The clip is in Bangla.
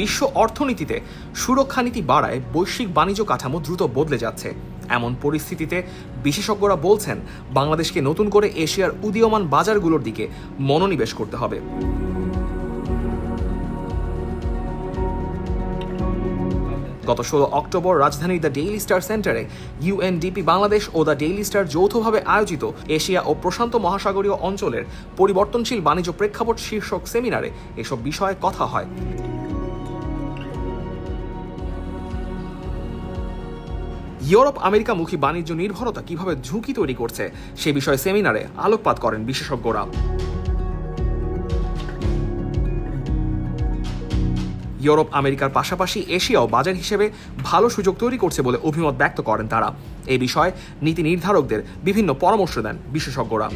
বিশ্ব অর্থনীতিতে সুরক্ষা নীতি বাড়ায় বৈশ্বিক বাণিজ্য কাঠামো দ্রুত বদলে যাচ্ছে। এমন পরিস্থিতিতে বিশেষজ্ঞরা বলছেন, বাংলাদেশকে নতুন করে এশিয়ার উদীয়মান বাজারগুলোর দিকে মনোনিবেশ করতে হবে। গত ষোলো অক্টোবর রাজধানীর দ্য ডেইলি স্টার সেন্টারে ইউএনডিপি বাংলাদেশ ও দ্য ডেইলি স্টার যৌথভাবে আয়োজিত এশিয়া ও প্রশান্ত মহাসাগরীয় অঞ্চলের পরিবর্তনশীল বাণিজ্য প্রেক্ষাপট শীর্ষক সেমিনারে এসব বিষয়ে কথা হয়। ইউরোপ আমেরিকামুখী বাণিজ্য নির্ভরতা কীভাবে ঝুঁকি তৈরি করছে, সে বিষয়ে সেমিনারে আলোকপাত করেন বিশেষজ্ঞরা। ইউরোপ আমেরিকার পাশাপাশি এশিয়াও বাজার হিসেবে ভালো সুযোগ তৈরি করছে বলে অভিমত ব্যক্ত করেন তারা। এ বিষয়ে নীতি নির্ধারকদের বিভিন্ন পরামর্শ দেন বিশেষজ্ঞরা।